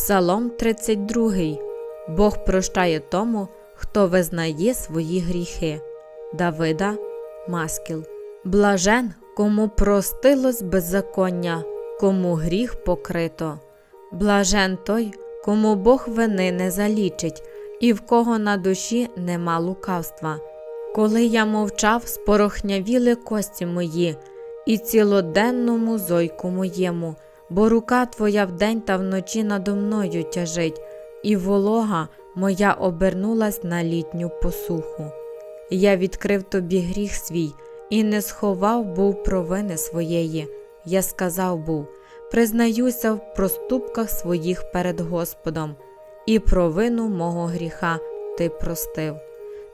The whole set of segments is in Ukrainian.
Псалом 32. Бог прощає тому, хто визнає свої гріхи. Давида Маскіл. Блажен, кому простилось беззаконня, кому гріх покрито. Блажен той, кому Бог вини не залічить, і в кого на душі нема лукавства. Коли я мовчав, спорохнявіли кості мої, і цілоденному зойку моєму, бо рука твоя вдень та вночі надо мною тяжить, і волога моя обернулась на літню посуху. Я відкрив тобі гріх свій і не сховав був провини своєї. Я сказав був, признаюся в проступках своїх перед Господом, і провину мого гріха ти простив.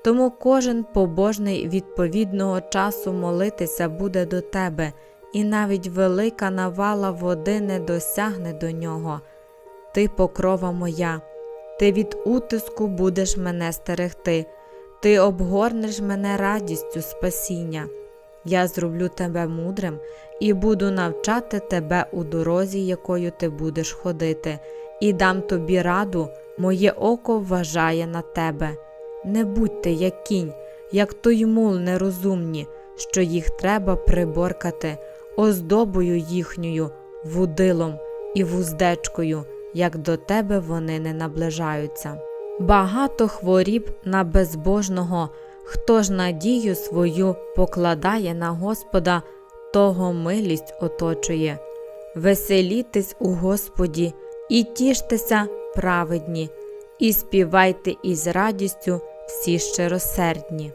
Тому кожен побожний відповідного часу молитися буде до тебе, і навіть велика навала води не досягне до нього. Ти покрова моя, ти від утиску будеш мене стерегти, ти обгорнеш мене радістю спасіння. Я зроблю тебе мудрим і буду навчати тебе у дорозі, якою ти будеш ходити, і дам тобі раду, моє око вважає на тебе. Не будьте як кінь, як той мул нерозумні, що їх треба приборкати, оздобою їхньою, вудилом і вуздечкою, як до тебе вони не наближаються. Багато хворіб на безбожного, хто ж надію свою покладає на Господа, того милість оточує. Веселітесь у Господі і тіштеся праведні, і співайте із радістю всі щиросердні.